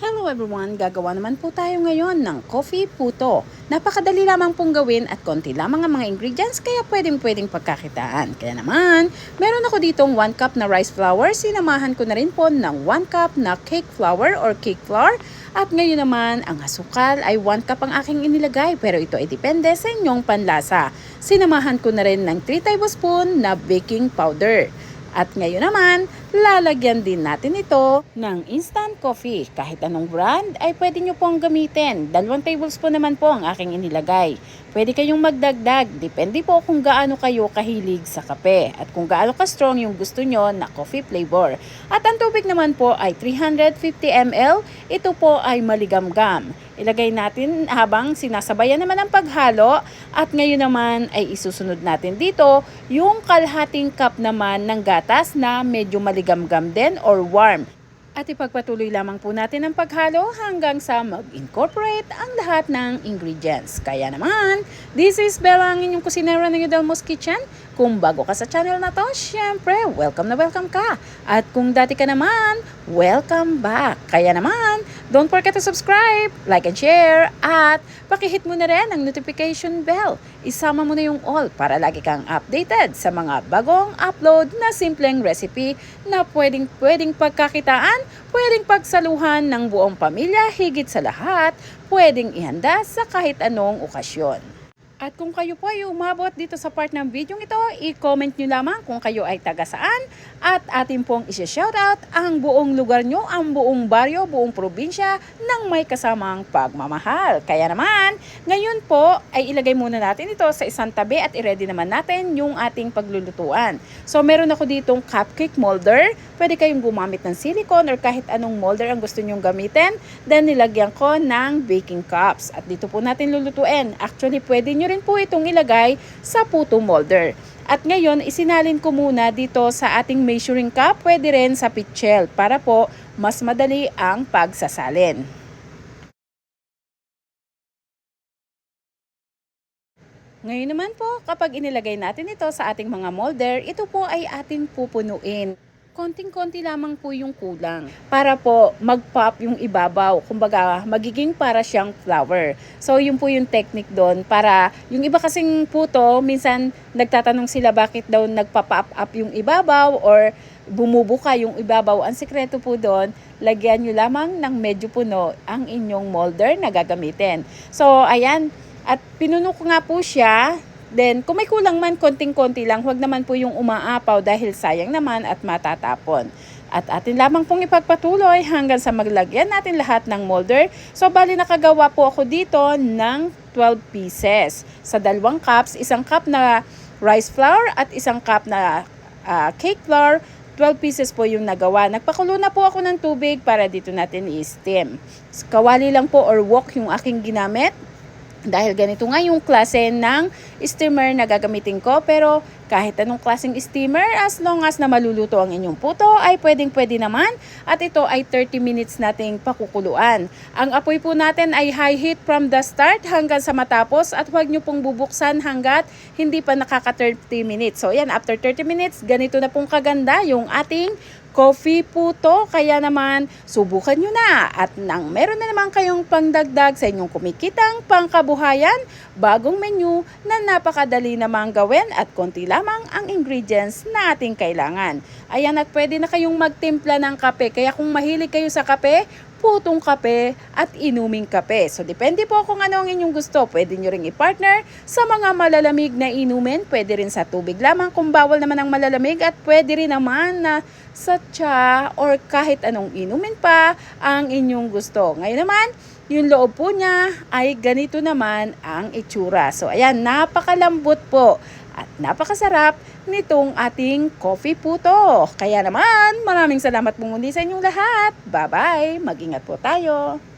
Hello everyone! Gagawa naman po tayo ngayon ng coffee puto. Napakadali lamang pong gawin at konti lamang ang mga ingredients kaya pwedeng pwedeng pagkakitaan. Kaya naman, meron ako ditong 1 cup na rice flour. Sinamahan ko na rin po ng 1 cup na cake flour or cake flour. At ngayon naman, ang asukal ay 1 cup ang aking inilagay pero ito ay depende sa inyong panlasa. Sinamahan ko na rin ng 3 tablespoon na baking powder. At ngayon naman, lalagyan din natin ito ng instant coffee. Kahit anong brand ay pwede nyo pong gamitin. Dalawang tablespoon naman po ang aking inilagay. Pwede kayong magdagdag. Depende po kung gaano kayo kahilig sa kape. At kung gaano ka-strong yung gusto nyo na coffee flavor. At ang tubig naman po ay 350 ml. Ito po ay maligamgam. Ilagay natin habang sinasabayan naman ang paghalo. At ngayon naman ay isusunod natin dito yung kalhating cup naman ng gatas na medyo maligamgam din or warm. At ipagpatuloy lamang po natin ang paghalo hanggang sa mag-incorporate ang lahat ng ingredients. Kaya naman, this is Bella, ang inyong kusinera ng Udelmo's Kitchen. Kung bago ka sa channel na to, syempre, welcome na welcome ka. At kung dati ka naman, welcome back. Kaya naman, don't forget to subscribe, like and share, at pakihit mo na rin ang notification bell. Isama mo na yung all para lagi kang updated sa mga bagong upload na simpleng recipe na pwedeng pwedeng pagkakitaan, pwedeng pagsaluhan ng buong pamilya, higit sa lahat, pwedeng ihanda sa kahit anong okasyon. At kung kayo po ay umabot dito sa part ng video ito, i-comment nyo lamang kung kayo ay taga saan at atin pong isi-shoutout ang buong lugar nyo, ang buong baryo, buong probinsya ng may kasamang pagmamahal. Kaya naman, ngayon po ay ilagay muna natin ito sa isang tabi at i-ready naman natin yung ating paglulutuan. So meron ako ditong cupcake molder. Pwede kayong gumamit ng silicone or kahit anong molder ang gusto nyong gamitin. Then nilagyan ko ng baking cups. At dito po natin lulutuin. Actually, pwede nyo rin po itong ilagay sa puto molder. At ngayon, isinalin ko muna dito sa ating measuring cup, pwede rin sa pitchel para po mas madali ang pagsasalin. Ngayon naman po, kapag inilagay natin ito sa ating mga molder, ito po ay ating pupunuin. Konting-konti lamang po yung kulang para po mag-pop yung ibabaw. Kumbaga, magiging para siyang flower. So, yun po yung technique doon para yung iba kasing puto, minsan nagtatanong sila bakit daw nagpa-pop up yung ibabaw or bumubuka yung ibabaw. Ang sekreto po doon, lagyan nyo lamang ng medyo puno ang inyong molder na gagamitin. So, ayan, at pinuno ko nga po siya. Then, kung may kulang man, konting-konti lang, huwag naman po yung umaapaw dahil sayang naman at matatapon. At atin lamang pong ipagpatuloy hanggang sa maglagyan natin lahat ng molder. So, bali nakagawa po ako dito ng 12 pieces. Sa dalawang cups, isang cup na rice flour at isang cup na ah, cake flour. 12 pieces po yung nagawa. Nagpakulo na po ako ng tubig para dito natin i-steam. Kawali lang po or wok yung aking ginamit. Dahil ganito nga yung klase ng steamer na gagamitin ko. Pero kahit anong klaseng steamer, as long as na maluluto ang inyong puto, ay pwedeng pwede naman. At ito ay 30 minutes nating pakukuluan. Ang apoy po natin ay high heat from the start hanggang sa matapos. At huwag nyo pong bubuksan hanggat hindi pa nakaka 30 minutes. So yan, after 30 minutes, ganito na pong kaganda yung ating coffee puto. Kaya naman, subukan nyo na. At nang meron na naman kayong pangdagdag sa inyong kumikitang pangkabuhayan, bagong menu na napakadali namang gawin at konti lamang ang ingredients na ating kailangan. Ayan at pwede na kayong magtimpla ng kape. Kaya kung mahilig kayo sa kape, putong kape at inuming kape. So, depende po kung ano ang inyong gusto. Pwede nyo ring i-partner sa mga malalamig na inumin. Pwede rin sa tubig lamang kung bawal naman ang malalamig at pwede rin naman na sa tsa or kahit anong inumin pa ang inyong gusto. Ngayon naman, yung loob po niya ay ganito naman ang itsura. So, ayan, napakalambot po at napakasarap nitong ating coffee puto. Kaya naman, maraming salamat po muli sa inyong lahat. Bye-bye! Mag-ingat po tayo!